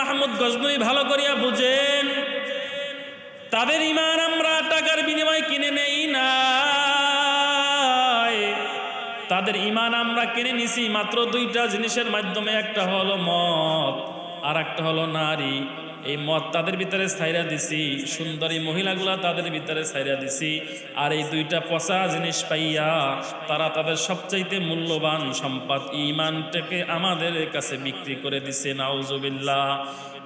মাহমুদ গজনুই ভালো করিয়া বুঝেন, তাদের ইমান আমরা টাকার বিনিময় কিনে নেই না তাদের ইমান আমরা কিনে নিছি মাত্র দুইটা জিনিসের মাধ্যমে, একটা হলো মদ আর একটা হলো নারী। এই মদ তাদের ভিতরে ছাইরা দিছি, সুন্দরী মহিলাগুলা তাদের ভিতরে ছাইরা দিছি, আর এই দুইটা পচা জিনিস পাইয়া তারা তাদের সবচাইতে মূল্যবান সম্পদ ইমানটাকে আমাদের কাছে বিক্রি করে দিছে, নাউজুবিল্লাহ।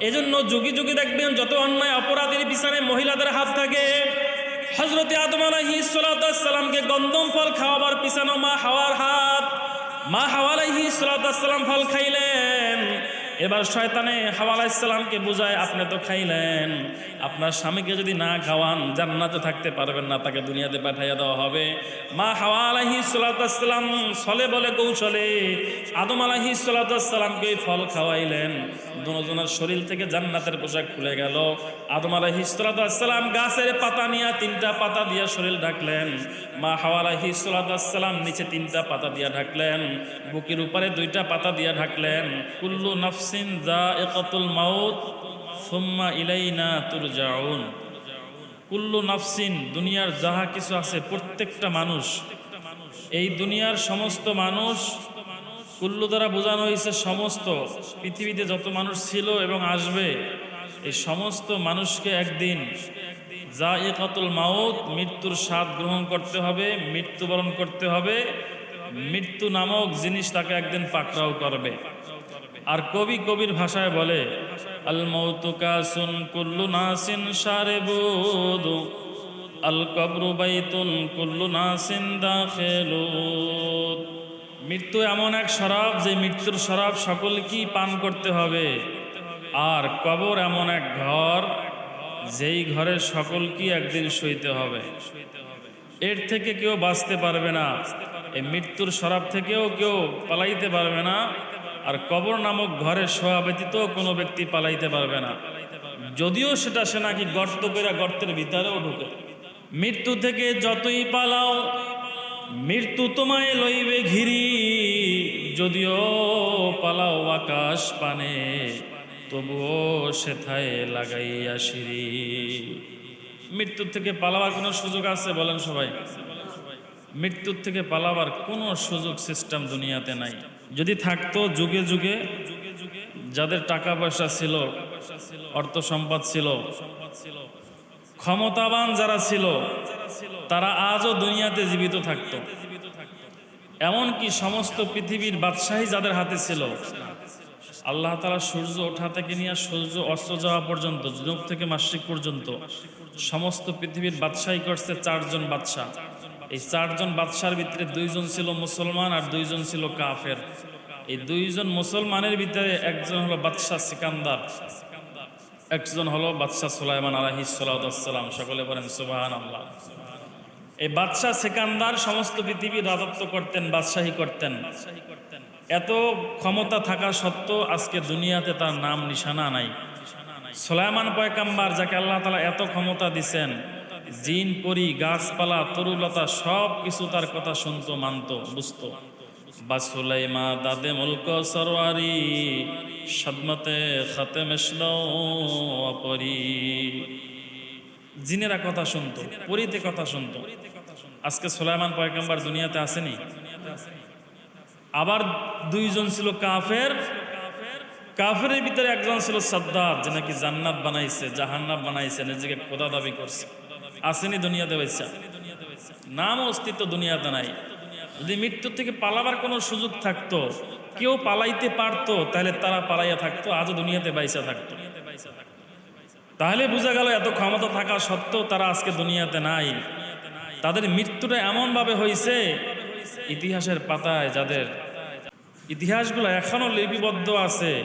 এজন্য যুগে যুগে দেখবেন যত অন্যায় অপরাধের পিছনে মহিলাদের হাত থাকে হজরত আদম আলাইহিসালামকে গন্দম ফল খাওয়াবার পিছানো মা হাওয়ার হাত, মা হাওয়া আলাইহিসালাম ফল খাইলেন। এবার শয়তানে হাওয়া আলাইসালামকে বুঝায়, আপনি তো খাইলেন। আপনার স্বামীকে যদি না খাওয়ান, জান্নাতে থাকতে পারবেন না, তাকে দুনিয়াতে পাঠাইয়া দেওয়া হবে। মা হাওয়া আলাহি সালাতাম ছলে বলে কৌশলে আদম আলাহি সালাতামকে ফল খাওয়াইলেন। দুজনের শরীর থেকে জান্নাতের পোশাক খুলে গেল। আদম আলাহি সালাতাম গাছের পাতা নিয়ে তিনটা পাতা দিয়ে শরীর ঢাকলেন। মা হাওয়া আলাহি সালাতাম নিচে তিনটা পাতা দিয়ে ঢাকলেন। বুকের উপরে দুইটা পাতা দিয়ে ঢাকলেন। কুল্লু নফসিন একতুল মাউত, সুম্মা ইলাইনা তুরজাউন। কুল্লু নাফসিন, দুনিয়ার যাহা কিছু আছে প্রত্যেকটা মানুষ, এই দুনিয়ার সমস্ত মানুষ, কুল্লু দ্বারা বোঝানো হয়েছে সমস্ত, পৃথিবীতে যত মানুষ ছিল এবং আসবে, এই সমস্ত মানুষকে একদিন যা ইকাতুল মাউত, মৃত্যুর স্বাদ গ্রহণ করতে হবে, মৃত্যুবরণ করতে হবে, মৃত্যু নামক জিনিস তাকে একদিন পাকড়াও করবে। আর কবি কবির ভাষায় বলে, আল মৌতু কাসুন কুল্লু নাসিন সারে বুদু আল কবরু বাইতুন কুল্লু নাসিন দাখেলুদ। মৃত্যু এমন এক শরাব যে মৃত্যুর শরাব সকলকেই পান করতে হবে। আর কবর এমন এক ঘর, যেই ঘরে সকলকেই একদিন সইতে হবে। এর থেকে কেউ বাঁচতে পারবে না। এই মৃত্যুর শরাব থেকেও কেউ পালাইতে পারবে না। আর কবর নামক ঘরে শোয়া ব্যতীত কোনো ব্যক্তি পালাইতে পারবে না। যদিও সেটা সে নাকি গর্ত করে গর্তের ভিতরেও ঢুকে। মৃত্যু থেকে যতই পালাও, মৃত্যু তোমায় লইবে ঘিরি। যদিও পালাও আকাশ পানে, তবুও সেথায় লাগাইয়া সিঁড়ি। মৃত্যুর থেকে পালাবার কোনো সুযোগ আছে বলেন সবাই? মৃত্যুর থেকে পালাবার কোনো সুযোগ সিস্টেম দুনিয়াতে নাই। যদি থাকতো যুগে যুগে যাদের টাকা পয়সা ছিল, অর্থ সম্পদ ছিল, ক্ষমতাবান যারা ছিল, তারা আজও দুনিয়াতে জীবিত থাকতো। এমনকি সমস্ত পৃথিবীর বাদশাহী যাদের হাতে ছিল, আল্লাহ তালা সূর্য ওঠা থেকে নিয়ে সূর্য অস্ত যাওয়া পর্যন্ত যুগ থেকে মাসিক পর্যন্ত, সমস্ত পৃথিবীর বাদশাহী করছে চারজন বাদশাহ। এই চারজন বাদশার ভিতরে দুইজন ছিল মুসলমান আর দুইজন ছিল কাফের। এই দুইজন মুসলমানের ভিতরে একজন হলো বাদশাহ সিকান্দার, একজন হলো বাদশাহ সুলাইমান আলহি সালাম। সকলে বলেন সুবাহান আল্লাহ এই বাদশাহ সিকান্দার সমস্ত পৃথিবীর রাজত্ব করতেন, বাদশাহী করতেন। এত ক্ষমতা থাকা সত্ত্বেও আজকে দুনিয়াতে তার নাম নিশানা নাই। সোলাইমান পয়কাম্বার যাকে আল্লাহ তালা এত ক্ষমতা দিছেন জিন, পরি, গাছপালা, তরুলতা, সব কিছু তার কথা শুনতো, মানত, বুঝত। বা সুলাইমা দাদে মুলক সরওয়ারি, সদমতে খাতে মেশরি জিনেরা কথা শুনতো, পরিতে কথা শুনতো। আজকে সোলাইমান পয়কাম্বার দুনিয়াতে আসেনি। আবার দুইজন ছিল কাফের। কাফের ভিতরে একজন ছিল সদ্দার যে নাকি জান্নাত বানাইছে জাহান্নাত বানাইছে, নিজেকে খোদা দাবি করছে। আসেনি দুনিয়াতে বেচা। নাম অস্তিত্ব দুনিয়াতে নাই। যদি মৃত্যুর থেকে পালাবার কোনো সুযোগ থাকতো, কেউ পালাইতে পারতো, তাহলে তারা পালাইয়া থাকতো, আজও দুনিয়াতে বাইসা থাকতো। তাহলে বোঝা গেল এত ক্ষমতা থাকা সত্ত্বেও তারা আজকে দুনিয়াতে নাই। তাদের মৃত্যুটা এমনভাবে হয়েছে ইতিহাসের পাতায় যাদের ইতিহাসগুলো এখনও লিপিবদ্ধ আছে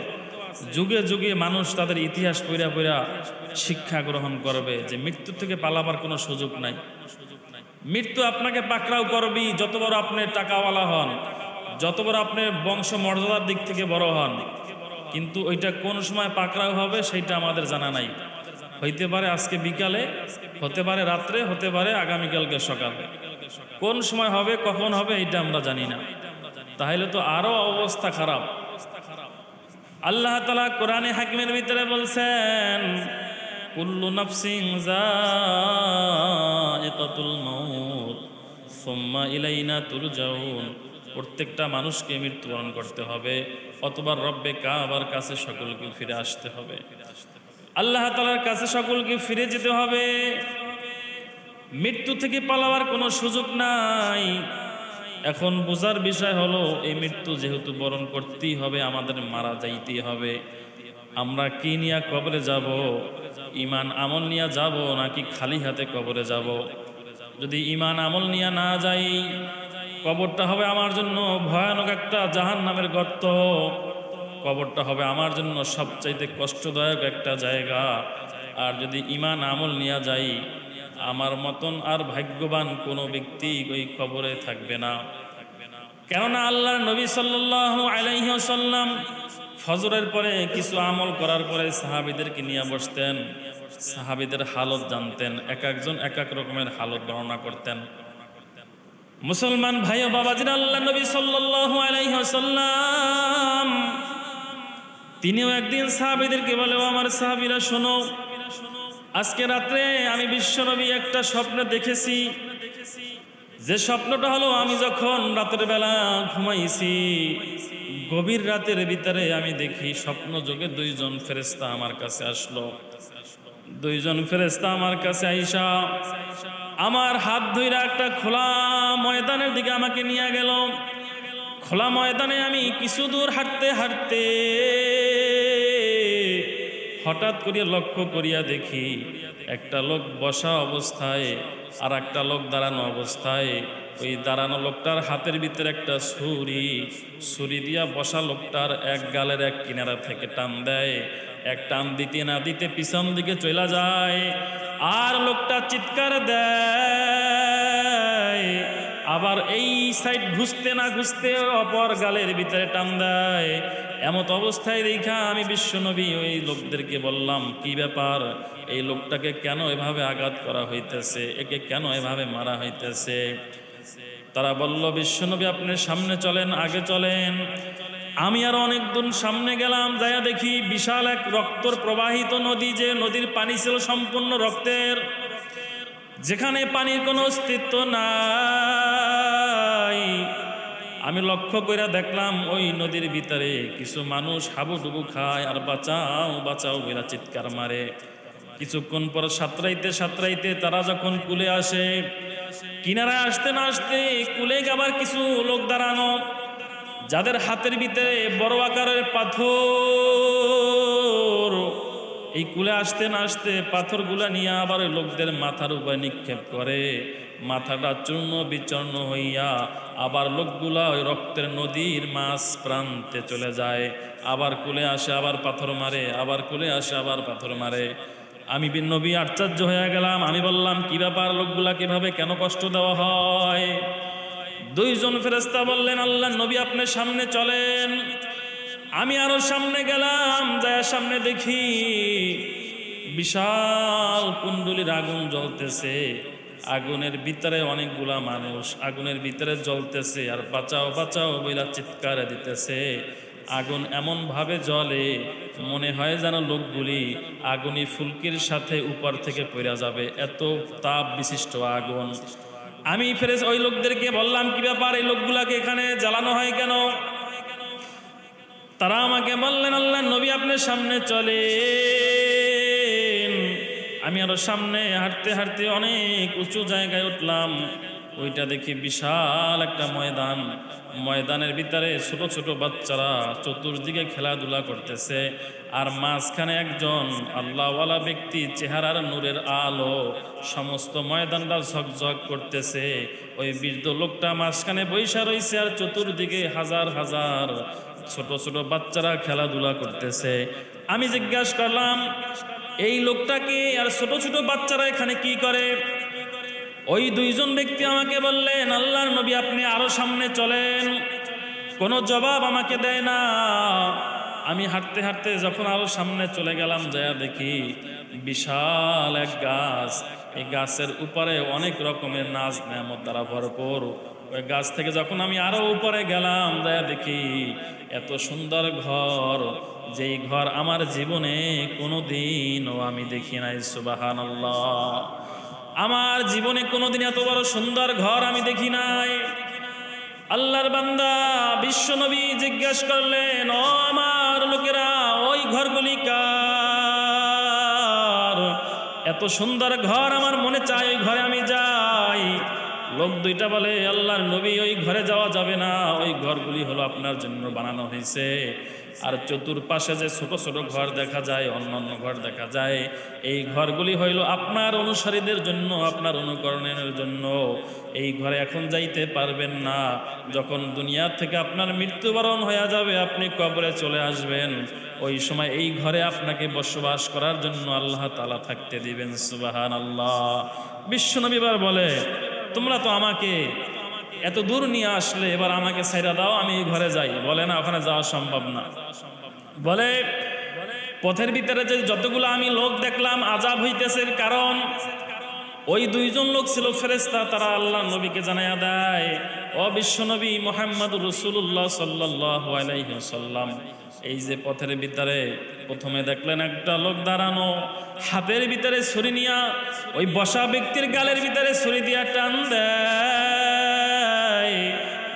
যুগে যুগে মানুষ তাদের ইতিহাস পইরা পইরা শিক্ষা গ্রহণ করবে যে মৃত্যু থেকে পালাবার কোনো সুযোগ নাই। মৃত্যু আপনাকে পাকড়াও করবি যত বড় আপনি টাকাওয়ালা হন, যত বড় আপনি বংশ মর্যাদার দিক থেকে বড় হন। কিন্তু ওইটা কোন সময় পাকড়াও হবে সেইটা আমাদের জানা নাই। হইতে পারে আজকে বিকালে, হতে পারে রাত্রে, হতে পারে আগামীকালকে সকালে। কোন সময় হবে, কখন হবে এটা আমরা জানি না। তাহলে তো আরও অবস্থা খারাপ। আল্লাহ তালা কোরআনে হাকিমের ভিতরে বলছেন, কুল্লু নাফসিং সুম্মা ইলাইনা তুরজাউন। প্রত্যেকটা মানুষকে মৃত্যুবরণ করতে হবে, অতবার রব্বে কাবার কাছে সকলকে ফিরে আসতে হবে। আল্লাহ তালার কাছে সকলকে ফিরে যেতে হবে। মৃত্যু থেকে পালাবার কোনো সুযোগ নাই। এখন বোঝার বিষয় হলো, এই মৃত্যু যেহেতু বরণ করতেই হবে, আমাদের মারা যাইতেই হবে। আমরা কি নিয়ে কবরে যাব? ইমান আমল নিয়ে যাব নাকি খালি হাতে কবরে যাব? যদি ইমান আমল নিয়ে না যাই, কবরটা হবে আমার জন্য ভয়ানক একটা জাহান নামের গর্ত। কবরটা হবে আমার জন্য সবচাইতে কষ্টদায়ক একটা জায়গা। আর যদি ইমান আমল নিয়ে যাই আমার মতন আর ভাগ্যবান কোনো ব্যক্তি ওই কবরে থাকবে না। কেননা আল্লাহ নবী সাল্লাহ আলাইসাল্লাম ফজরের পরে কিছু আমল করার পরে সাহাবিদেরকে নিয়ে বসতেন। সাহাবিদের হালত জানতেন, এক একজন এক এক রকমের হালত বর্ণনা করতেন। মুসলমান ভাই ও বাবাজির আল্লাহ নবী সাল্লাহ আলাইসাল্লাম তিনিও একদিন সাহাবিদেরকে বলে, "ও আমার সাহাবিরা, শোনো আজকে রাত্রে আমি বিশ্বনবী একটা স্বপ্ন দেখেছি। যে স্বপ্নটা হলো, আমি যখন রাতের বেলা ঘুমাইছি, গভীর রাতের ভিতরে আমি দেখি স্বপ্ন যোগে দুইজন ফেরেস্তা আমার কাছে আসলো। দুইজন ফেরেস্তা আমার কাছে আইসা, আমার হাত ধইরা একটা খোলা ময়দানের দিকে আমাকে নিয়ে গেল। খোলা ময়দানে আমি কিছু দূর হাঁটতে হাঁটতে হঠাৎ করিয়া লক্ষ্য করিয়া দেখি একটা লোক বসা অবস্থায় আর একটা লোক দাঁড়ানো অবস্থায়। ওই দাঁড়ানো লোকটার হাতের ভিতরে একটা ছুরি। ছুরি দিয়া বসা লোকটার এক গালের এক কিনারা থেকে টান দেয়। এক টান দিতে না দিতে পিছন দিকে চলে যায়। আর লোকটা চিৎকার দেয়। আবার এই সাইড ঘুষতে না ঘুষতে অপর গালের ভিতরে টান দেয়। এমত অবস্থায় দেখা আমি বিশ্বনবী ওই লোকদেরকে বললাম, কি ব্যাপার? এই লোকটাকে কেন এভাবে আঘাত করা হইতেছে? একে কেন এভাবে মারা হইতেছে? তারা বলল, বিশ্বনবী, আপনি সামনে চলেন, আগে চলেন। আমি আর অনেক দূর সামনে গেলাম যাইয়া দেখি বিশাল এক রক্তর প্রবাহিত নদী যে নদীর পানি ছিল সম্পূর্ণ রক্তের। যেখানে পানির কোনো অস্তিত্ব নাই। আমি লক্ষ্য করে দেখলাম ওই নদীর ভিতরে কিছু মানুষ হাবুডুবু খায় আর বাঁচাও বাঁচাও বেরা চিৎকার মারে। কিছুক্ষণ পর সাঁতরাইতে সাঁতরাইতে তারা যখন কুলে আসে, কিনারায় আসতে না আসতে কুলে আবার কিছু লোক দাঁড়ানো, যাদের হাতের ভিতরে বড় আকারের পাথর। এই কুলে আসতে না আসতে পাথরগুলা নিয়ে আবার লোকদের মাথার উপরে নিক্ষেপ করে। মাথাটা চূর্ণ বিচূর্ণ হইয়া আবার লোকগুলা ওই রক্তের নদীর মাছ প্রান্তে চলে যায়। আবার কুলে আসে, আবার পাথর মারে, আবার কুলে আসে, আবার পাথর মারে। আমি বিন নবী আশ্চর্য হয়ে গেলাম। আমি বললাম, কি ব্যাপার লোকগুলা কীভাবে কেন কষ্ট দেওয়া হয়? দুইজন ফেরেস্তা বললেন, আল্লাহ নবী আপনার সামনে চলেন। আমি আরও সামনে গেলাম, যায় সামনে দেখি বিশাল কুণ্ডলির আগুন জ্বলতেছে। আগুনের ভিতরে অনেকগুলা মানুষ, আগুনের ভিতরে জ্বলতেছে আর বাঁচাও বাঁচাও বইলা চিৎকার দিতেছে। আগুন এমন ভাবে জ্বলে, মনে হয় যেন লোকগুলি আগুনি ফুলকির সাথে উপর থেকে পড়া যাবে। এত তাপ বিশিষ্ট আগুন। আমি ফেরে ওই লোকদেরকে বললাম, কি ব্যাপার? এই লোকগুলাকে এখানে জ্বালানো হয় কেন? তারা আমাকে বললেন, আল্লাহ নবী আপনার সামনে চলে আমি আরও সামনে হাঁটতে হাঁটতে অনেক উঁচু জায়গায় উঠলাম। ওইটা দেখি বিশাল একটা ময়দান। ময়দানের ভিতরে ছোট ছোট বাচ্চারা চতুর্দিকে খেলাধুলা করতেছে আর মাঝখানে একজন আল্লাহওয়ালা ব্যক্তি চেহারার নূরের আলো সমস্ত ময়দানটা ঝকঝক করতেছে। ওই বৃদ্ধ লোকটা মাঝখানে বৈশা রয়েছে আর চতুর্দিকে হাজার হাজার ছোট ছোট বাচ্চারা খেলাধুলা করতেছে। আমি জিজ্ঞাসা করলাম, এই লোকটাকে আর ছোট ছোট বাচ্চারা এখানে কি করে? ওই দুইজন ব্যক্তি আমাকে বললেন, আল্লাহর নবী, আপনি আরও সামনে চলেন। কোনো জবাব আমাকে দেয় না। আমি হাঁটতে হাঁটতে যখন আরও সামনে চলে গেলাম যায়া দেখি বিশাল এক গাছ। এই গাছের উপরে অনেক রকমের নাচ নেমত দ্বারা ভরপুর। ওই গাছ থেকে যখন আমি আরও উপরে গেলাম যায়া দেখি এত সুন্দর ঘর, যেই ঘর আমার জীবনে কোনো দিনও আমি দেখি নাই সুবাহান আমার জীবনে কোনোদিন এত বড় সুন্দর ঘর আমি দেখি নাই। আল্লাহর বান্দা বিশ্বনবী জিজ্ঞেস করলেন, ও আমার লোকেরা, ওই ঘরগুলি কার? এত সুন্দর ঘর আমার মনে চাই ওই ঘরে আমি যাই। লোক দুইটা বলে, আল্লাহর নবী ওই ঘরে যাওয়া যাবে না, ওই ঘরগুলি হলো আপনার জন্য বানানো হয়েছে। আর চতুর্পাশে যে ছোট ছোট ঘর দেখা যায়, অন্য অন্য ঘর দেখা যায়, এই ঘরগুলি হইল আপনার অনুসারীদের জন্য, আপনার অনুকরণের জন্য। এই ঘরে এখন যাইতে পারবেন না। যখন দুনিয়া থেকে আপনার মৃত্যুবরণ হয়ে যাবে, আপনি কবরে চলে আসবেন। ওই সময় এই ঘরে আপনাকে বসবাস করার জন্য আল্লাহ তালা থাকতে দিবেন সুবাহান আল্লাহ বিশ্বনবীবার বলে তোমরা তো আমাকে এত দূর নিয়ে আসলে, এবার আমাকে সাইরা দাও, আমি ঘরে যাই। বলে না, ওখানে যাওয়া সম্ভব না। বলে, পথের ভিতরে যে যতগুলো আমি লোক দেখলাম, আজাব হইতেছে কারণ, ওই দুইজন লোক ছিল ফেরেস্তা তারা আল্লাহ নবীকে জানাইয়া দেয়, ও বিশ্বনবী মোহাম্মদ রসুল্লাহ সাল্লাহ আলাইসাল্লাম এই যে পথের ভিতরে প্রথমে দেখলেন একটা লোক দাঁড়ানো, হাতের ভিতরে ছুরি নিয়া, ওই বসা ব্যক্তির গালের ভিতরে ছুরি দিয়া টান দেয়।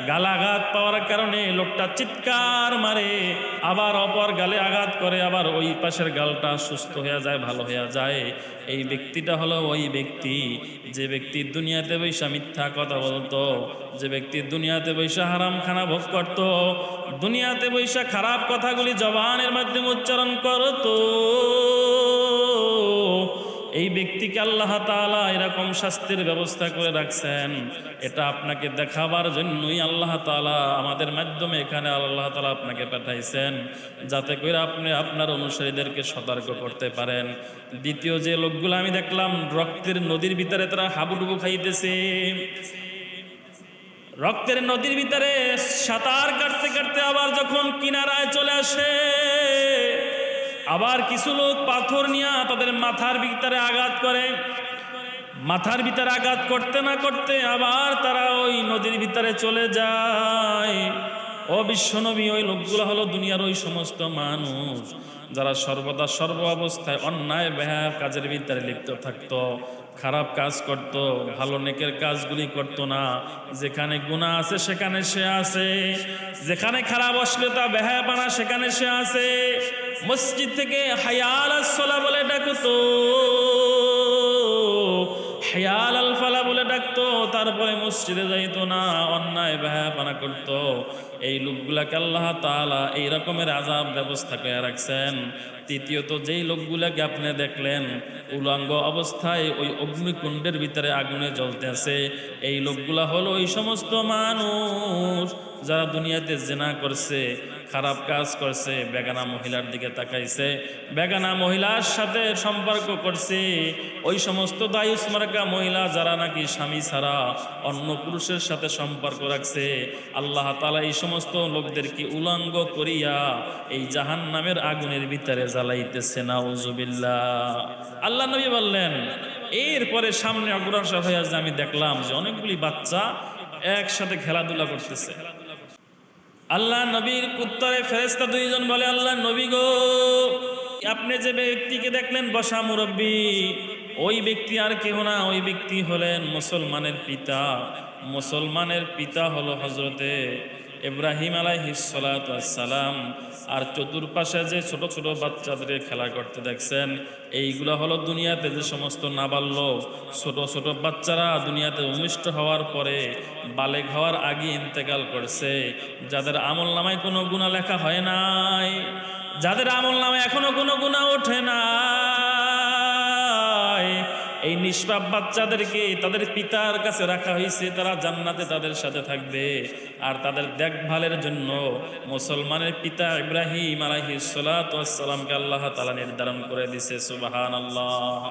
গালাঘাত পাওয়ার কারণে লোকটা চিৎকার মারে, আবার অপর গালে আঘাত করে, আবার ওই পাশের গালটা সুস্থ হয়ে যায়, ভালো হয়ে যায়। এই ব্যক্তিটা হলো ওই ব্যক্তি। যে ব্যক্তি দুনিয়াতে বৈশা মিথ্যা কথা বলতো, যে ব্যক্তি দুনিয়াতে বৈশা হারাম খানা ভোগ করত, দুনিয়াতে বৈশা খারাপ কথাগুলি জবানের মাধ্যমে উচ্চারণ করতো। এই ব্যক্তিকে আল্লাহ তাআলা এরকম শাস্তির ব্যবস্থা করে রাখছেন। এটা আপনাকে দেখাবার জন্যই আল্লাহ তাআলা আমাদের মাধ্যমে এখানে আল্লাহ তালা আপনাকে পাঠাইছেন, যাতে করে আপনি আপনার অনুসারীদেরকে সতর্ক করতে পারেন। দ্বিতীয় যে লোকগুলো আমি দেখলাম, রক্তের নদীর ভিতরে তারা হাবুডুবু খাইতেছে। রক্তের নদীর ভিতরে সাঁতার কাটতে কাটতে আবার যখন কিনারায় চলে আসে আবার কিছু লোক পাথর নিয়ে তাদের মাথার ভিতরে আঘাত করে। মাথার ভিতরে আঘাত করতে না করতে আবার তারা ওই নদীর ভিতরে চলে যায়। ও বিশ্বনবী, ওই লোকগুলো হলো দুনিয়ার ওই সমস্ত মানুষ যারা সর্বদা সর্ব অবস্থায় অন্যায় ব্যাহ কাজের ভিতরে লিপ্ত থাকতো, খারাপ কাজ করত, ভালো নেকের কাজগুলি করত না। যেখানে গুণা আছে সেখানে সে আছে, যেখানে খারাপ অশ্লীলতা বেহায় বানা সেখানে সে আছে। মসজিদ থেকে হায়াল আসলা বলে ডাকতো। হেয়াল আল ফালা বলে ডাকতো, তারপরে মসজিদে যাইতো না, অন্যায় পানা করতো। এই লোকগুলাকে আল্লাহ তাআলা এই রকমের আজাব ব্যবস্থা করে রাখছেন। তৃতীয়ত, যেই লোকগুলাকে আপনি দেখলেন, উলঙ্গ অবস্থায় ওই অগ্নিকুণ্ডের ভিতরে আগুনে জ্বলতে আছে, এই লোকগুলা হলো ওই সমস্ত মানুষ। যারা দুনিয়াতে জেনা করছে, খারাপ কাজ করছে, বেগানা মহিলার দিকে তাকাইছে, বেগানা মহিলার সাথে সম্পর্ক করছে, ওই সমস্ত দায়ুস মার্কা মহিলা যারা নাকি স্বামী ছাড়া অন্য পুরুষের সাথে সম্পর্ক রাখছে, আল্লাহ তালা এই সমস্ত লোকদেরকে উলঙ্গ করিয়া এই জাহান নামের আগুনের ভিতরে জ্বালাইতেছে নাউজুবিল্লা আল্লাহ নবী বললেন, এরপরে সামনে অগ্রসর হয়ে যে আমি দেখলাম যে অনেকগুলি বাচ্চা একসাথে খেলাধুলা করতেছে। আল্লাহ নবীর উত্তরে ফেরেস্তা দুইজন বলে, আল্লাহ নবী গো, আপনি যে ব্যক্তিকে দেখলেন বসা মুরব্বী, ওই ব্যক্তি আর কেহ না, ওই ব্যক্তি হলেন মুসলমানের পিতা। মুসলমানের পিতা হলো হজরতে ইব্রাহিম আলাইহিসালাম আর চতুর্পাশে যে ছোট ছোট বাচ্চাদের খেলা করতে দেখছেন, এইগুলো হলো দুনিয়াতে যে সমস্ত নাবাল্য ছোট ছোট বাচ্চারা দুনিয়াতে উমিষ্ট হওয়ার পরে বালেগ হওয়ার আগে ইন্তেকাল করছে। যাদের আমল নামায় কোনো গুণা লেখা হয় নাই, যাদের আমল নামায় এখনও কোনো গুণা ওঠে না এই নিষ্পাপ বাচ্চাদেরকে তাদের পিতার কাছে রাখা হয়েছে, তারা জান্নাতে তাদের সাথে থাকবে। আর তাদের দেখভালের জন্য মুসলমানের পিতা ইব্রাহিম আলাহি সালাতামকে আল্লাহ তালা নির্ধারণ করে দিছে সুবাহান আল্লাহ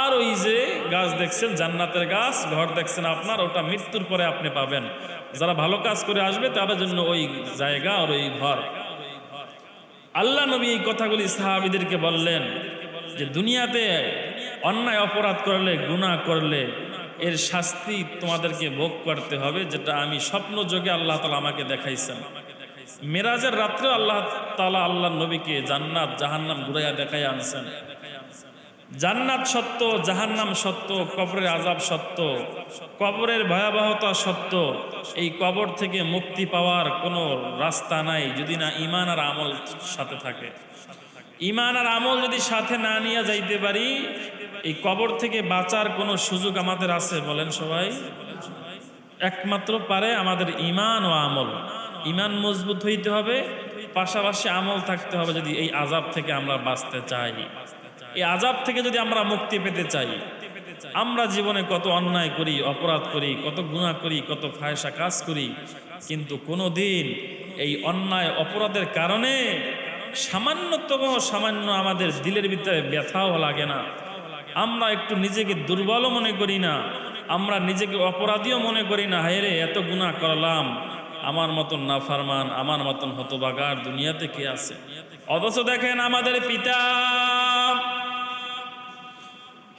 আর ওই যে গাছ দেখছেন, জান্নাতের গাছ, ঘর দেখছেন আপনার, ওটা মৃত্যুর পরে আপনি পাবেন। যারা ভালো কাজ করে আসবে, তাদের জন্য ওই জায়গা আর ওই ঘর। আল্লাহ নবী এই কথাগুলি সাহাবিদেরকে বললেন যে, দুনিয়াতে অন্যায় অপরাধ করলে গুনাহ করলে এর শাস্তি তোমাদেরকে ভোগ করতে হবে, যেটা আমি স্বপ্ন যোগে আল্লাহ তালা আমাকে দেখাইছেন। মেরাজের রাত্রে আল্লাহ তালা আল্লাহ নবীকে জান্নাত, জাহান্নাম ঘুরাইয়া দেখাই আনছেন। জান্নাত সত্য, জাহান্নাম সত্য, কবরের আজাব সত্য, কবরের ভয়াবহতা সত্য, এই কবর থেকে মুক্তি পাওয়ার কোনো রাস্তা নাই, যদি না ইমান আর আমল সাথে থাকে। ইমান আর আমল যদি সাথে না নিয়ে যাইতে পারি এই কবর থেকে বাঁচার কোনো সুযোগ আমাদের আছে বলেন সবাই? একমাত্র পারে আমাদের ইমান ও আমল। ইমান মজবুত হইতে হবে, পাশাপাশি আমল থাকতে হবে যদি এই আজাব থেকে আমরা বাঁচতে চাই। এই আজাব থেকে যদি আমরা মুক্তি পেতে চাই, আমরা জীবনে কত অন্যায় করি, অপরাধ করি, কত গুণা করি, কত ফায়সা কাজ করি, কিন্তু কোনো দিন এই অন্যায়, অপরাধের কারণে সামান্যতম সামান্য আমাদের দিলের ভিতরে ব্যথাও লাগে না। আমরা একটু নিজেকে দুর্বলও মনে করি না, আমরা নিজেকে অপরাধীও মনে করি না। হায় রে, এত গুণা করলাম। আমার মতন নাফারমান, আমার মতন হতবাগার দুনিয়াতে কে আছে? অথচ দেখেন আমাদের পিতা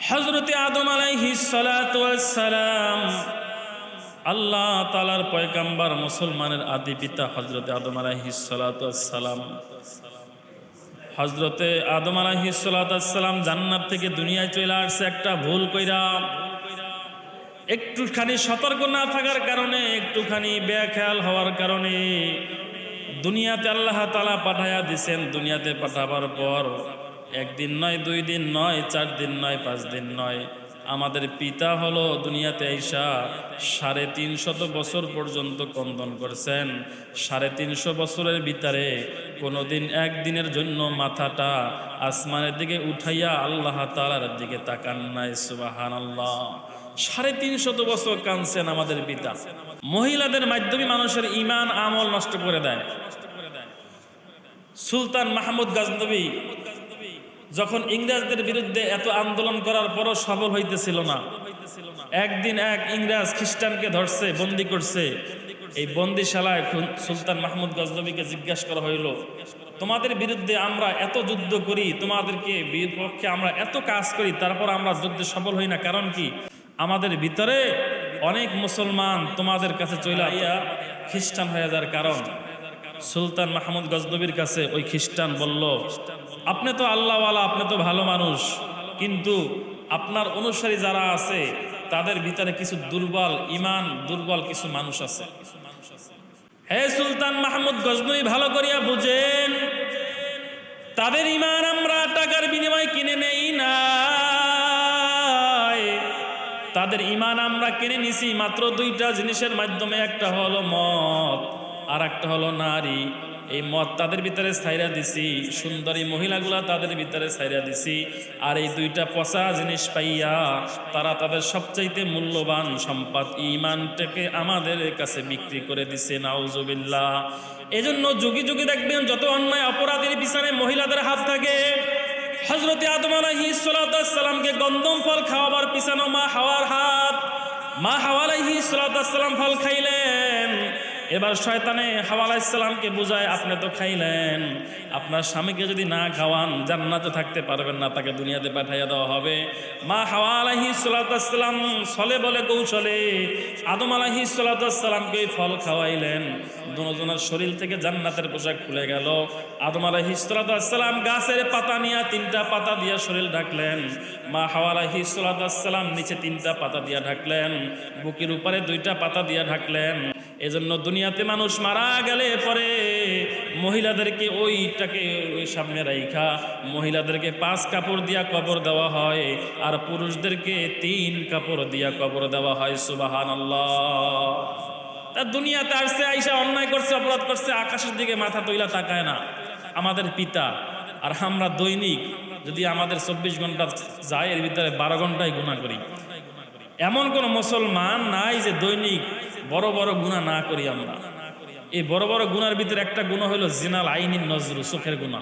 হজরতে আদম আলাইহি সালাম, আল্লাহ তালার পয়গাম্বার মুসলমানের আদি পিতা হজরতে আদম আলাইহি সালাম। হজরতে আদম আলাইহি সালাম জান্নাত থেকে দুনিয়ায় চলে আসছে একটা ভুল কইরা। একটুখানি সতর্ক না থাকার কারণে, একটুখানি বেখেয়াল হওয়ার কারণে দুনিয়াতে আল্লাহ তালা পাঠাইয়া দিছেন, দুনিয়াতে পাঠাবার পর একদিন নয়, দুই দিন নয়, চার দিন নয়, পাঁচ দিন নয়। আমাদের পিতা হলো দুনিয়াতে আইসা সাড়ে তিনশত বছর পর্যন্ত কন্দন করছেন। সাড়ে তিনশো বছরের ভিতরে কোনোদিন একদিনের জন্য মাথাটা আসমানের দিকে উঠাইয়া আল্লাহ তালার দিকে তাকান নাই সুবাহান আল্লাহ সাড়ে তিনশত বছর কানছেন আমাদের পিতা। মহিলাদের মাধ্যমে মানুষের ইমান আমল নষ্ট করে দেয়। সুলতান মাহমুদ গাজনবী যখন ইংরেজদের বিরুদ্ধে এত আন্দোলন করার পরও সফল হইতেছিল না। একদিন এক ইংরেজ খ্রিস্টানকে ধরছে, বন্দি করছে। এই বন্দিশালায় সুলতান মাহমুদ গজনবীকে জিজ্ঞাসা করা হইল, তোমাদের বিরুদ্ধে আমরা এত যুদ্ধ করি, তোমাদেরকে বিপক্ষে আমরা এত কাজ করি, তারপর আমরা যুদ্ধে সফল হই না, কারণ কি? আমাদের ভিতরে অনেক মুসলমান তোমাদের কাছে চলে আইয়া খ্রিস্টান হয়ে যাওয়ার কারণ। সুলতান মাহমুদ গজনবীর কাছে ওই খ্রিস্টান বলল, আপনি তো আল্লাহওয়ালা, আপনি তো ভালো মানুষ, কিন্তু আপনার অনুসারী যারা আছে, তাদের ভিতরে কিছু দুর্বল ইমান, দুর্বল কিছু মানুষ আছে। হে সুলতান মাহমুদ গজনবী, ভালো করিয়া বুঝেন, তাদের ইমান আমরা টাকার বিনিময়ে কিনে নেই না তাদের ইমান আমরা কিনে নিছি মাত্র দুইটা জিনিসের মাধ্যমে, একটা হলো মদ। আর একটা হলো নারী। এই মদ তাদের ভিতরে ছাইরা দিছি, সুন্দরী মহিলাগুলা তাদের ভিতরে ছাইরা দিছি। আর এই দুইটা পচা জিনিস পাইয়া তারা তাদের সবচাইতে মূল্যবান সম্পদ ইমানটাকে আমাদের কাছে বিক্রি করে দিছে, নাউজুবিল্লাহ। এজন্য যুগে যুগে দেখবেন যত অন্যায় অপরাধের পিছনে মহিলাদের হাত থাকে হজরতে আদম সালামকে গন্দম ফল খাওয়াবার পিছানো মা হাওয়ার হাত। মা হাওয়া আলাইহি সালাম ফল খাইলেন। এবার শয়তানে হাওয়া আলাইসালামকে বুঝায়, আপনি তো খাইলেন। আপনার স্বামীকে যদি না খাওয়ান, জান্নাতে থাকতে পারবেন না, তাকে দুনিয়াতে পাঠাইয়া দেওয়া হবে। মা হাওয়া আলাহি সালাম ছলে বলে কৌশলে আদম আলাহি সালামকে ফল খাওয়াইলেন। দুজনের শরীর থেকে জান্নাতের পোশাক খুলে গেল। আদম আলাহি সালাম গাছের পাতা নিয়ে তিনটা পাতা দিয়ে শরীর ঢাকলেন। মা হাওয়া আলাহি সালাম নিচে তিনটা পাতা দিয়ে ঢাকলেন। বুকের উপরে দুইটা পাতা দিয়ে ঢাকলেন। এজন্য দুনিয়াতে মানুষ মারা গেলে পরে মহিলাদেরকে ওইটাকে ওই সামনে রাইখা, মহিলাদেরকে পাঁচ কাপড় দিয়া কবর দেওয়া হয় আর পুরুষদেরকে তিন কাপড় দিয়া কবর দেওয়া হয় সুবাহান তা দুনিয়াতে আসছে, আইসা অন্যায় করছে, অপরাধ করছে, আকাশের দিকে মাথা তৈলা তাকায় না। আমাদের পিতা আর আমরা দৈনিক যদি আমাদের চব্বিশ ঘণ্টা যায়, এর ভিতরে বারো ঘন্টায় গুণা করি। এমন কোন মুসলমান নাই যে দৈনিক বড় বড় গুণা না করি আমরা। এই বড় বড় গুণার ভিতরে একটা গুণা হলো জিনাল আইনিন নজরু, চোখের গুণা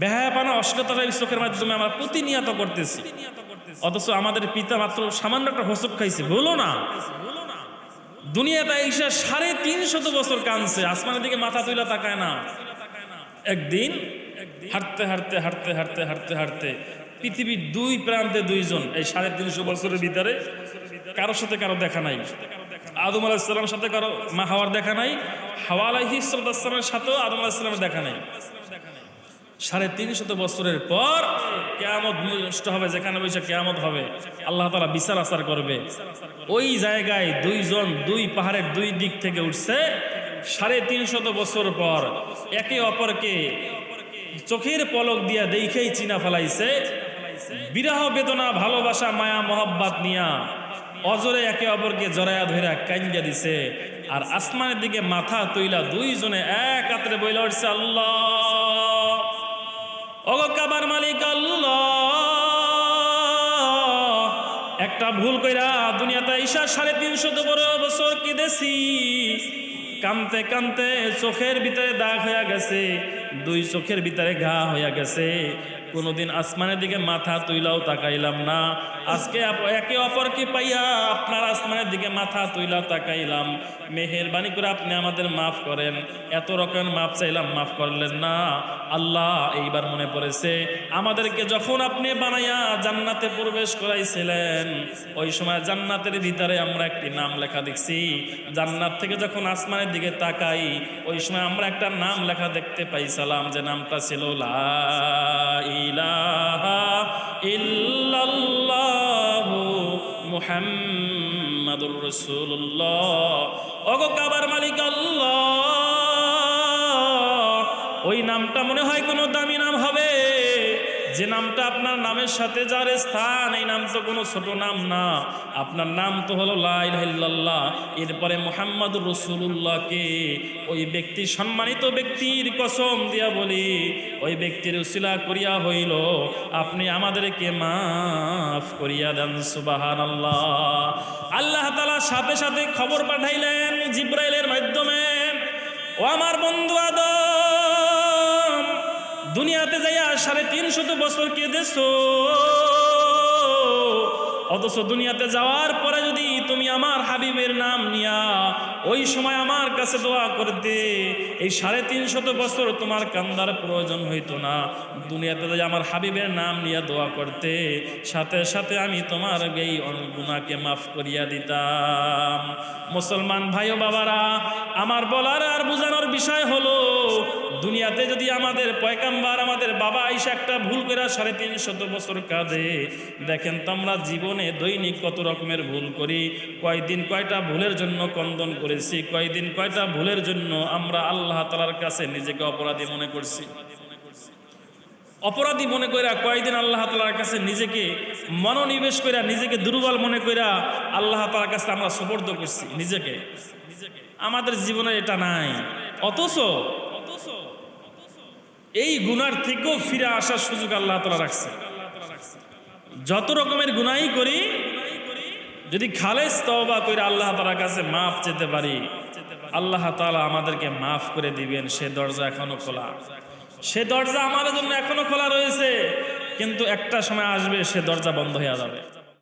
বেহায়াপানা অশ্লীলতার এই চোখের মাধ্যমে আমরা প্রতিনিয়ত করতেছি। অথচ আমাদের পিতা মাত্র সামান্য একটা হোসব খাইছে বলো না। দুনিয়াটা ঈশা সাড়ে তিনশত বছর কানছে আসমানের দিকে মাথা তুলে তাকায় না। একদিন হাঁটতে হাঁটতে হাঁটতে হাঁটতে হাঁটতে হাঁটতে পৃথিবীর দুই প্রান্তে দুইজন, এই সাড়ে তিনশো বছরের ভিতরে কারোর সাথে কারও দেখা নাই। আদম আলাহিসাল্লামের সাথে কারও মা হাওয়ার দেখা নাই, হাওয়া আলাইহিসালামের সাথেও আদম আলাহিসাল্লামের দেখা নাই। সাড়ে তিনশত বছরের পর কেয়ামত নষ্ট হবে, যেখানে বসে কেয়ামত হবে, আল্লাহ তালা বিচার আচার করবে। ওই জায়গায় দুইজন দুই পাহাড়ের দুই দিক থেকে উঠছে। সাড়ে তিনশত বছর পর একে অপরকে চোখের পলক দিয়া দেখেই চিনা ফেলাইছে। বিরাহ বেদনা, ভালোবাসা, মায়া, মহব্বাত নিয়া অজরে একে অপরকে জরায়া ধইরা কাইন্দা দিছে। আর আসমানের দিকে মাথা তৈলা দুইজনে এক আত্রে বইলা উঠছে, আল্লাহ! ওগো কাবার মালিক, আল্লাহ! একটা ভুল কইরা দুনিয়াতে ঈশা সাড়ে তিনশো বড় বছর কেঁদেছি। কানতে কানতে চোখের ভিতরে দাগ হইয়া গেছে। দুই চোখের ভিতরে ঘা হইয়া গেছে। কোনোদিন আসমানের দিকে মাথা তুইলাও তাকাইলাম না। আজকে একে অপরকে পাইয়া আপনার আসমানের দিকে মাথা তুইলা তাকাইলাম। মেহেরবানি করে আপনি আমাদের মাফ করেন। এত রকমের মাফ চাইলাম, মাফ করলেন না। আল্লাহ এইবার মনে পড়েছে, আমাদেরকে যখন আপনি বানাইয়া জান্নাতে প্রবেশ করাইছিলেন, ওই সময় জান্নাতের ভিতরে আমরা একটি নাম লেখা দেখছি। জান্নাত থেকে যখন আসমানের দিকে তাকাই, ওই সময় আমরা একটা নাম লেখা দেখতে পাইছিলাম যে নামটা ছিল, লা ইলাহা ইল্লাল্লাহু মুহাম্মাদুর রাসূলুল্লাহ। ওগো কাবার মালিক আল্লাহ, ওই নামটা মনে হয় কোনো দামি যে নামটা আপনার নামের সাথে যার স্থান, এই নাম তো কোনো ছোট নাম না। আপনার নাম তো হলো লাইল্লাহ এরপরে মোহাম্মদ রসুল্লাহকে ওই ব্যক্তি, সম্মানিত ব্যক্তির কসম দিয়া বলি, ওই ব্যক্তির উসিলা করিয়া হইল, আপনি আমাদেরকে মাফ করিয়া দেন সুবাহান আল্লাহ আল্লাহ তালা সাথে সাথে খবর পাঠাইলেন জিব্রাইলের মাধ্যমে, ও আমার বন্ধু আদম। দুনিয়াতে যাইয়া সাড়ে তিনশত বছর কেঁদেছ। অথচ দুনিয়াতে যাওয়ার পরে যদি তুমি আমার হাবিবের নাম নিয়া ওই সময় আমার কাছে দোয়া করতে, এই সাড়ে তিনশত বছর তোমার কান্দার প্রয়োজন হইতো না। দুনিয়াতে যাই আমার হাবিবের নাম নিয়ে দোয়া করতে, সাথে সাথে আমি তোমার এই অনুগুণাকে মাফ করিয়া দিতাম। মুসলমান ভাই ও বাবারা, আমার বলার আর বোঝানোর বিষয় হলো দুনিয়াতে যদি আমাদের পয়কাম্বার আমাদের বাবা আইসা একটা ভুল করে সাড়ে তিন তিনশত বছর কাঁদে, দেখেন তো আমরা জীবনে দৈনিক কত রকমের ভুল করি। কয়দিন কয়টা ভুলের জন্য কন্দন করেছি, কয়দিন কয়টা ভুলের জন্য আমরা আল্লাহ তালার কাছে নিজেকে অপরাধী মনে করছি। অপরাধী মনে কইরা কয়দিন আল্লাহ তালার কাছে নিজেকে মনোনিবেশ কইরা, নিজেকে দুর্বল মনে কইরা আল্লাহ তালার কাছে আমরা সুপর্দ করছি নিজেকে। আমাদের জীবনে এটা নাই। অথচ এই গুনার থেকেও ফিরে আসার সুযোগ আল্লাহ তালা রাখছে। যত রকমের গুনাই করি, যদি খালেজ তওবা করে আল্লাহ তালার কাছে মাফ যেতে পারি, আল্লাহ তালা আমাদেরকে মাফ করে দিবেন। সে দরজা এখনও খোলা। সে দরজা আমাদের জন্য এখনও খোলা রয়েছে, কিন্তু একটা সময় আসবে সে দরজা বন্ধ হয়ে যাবে।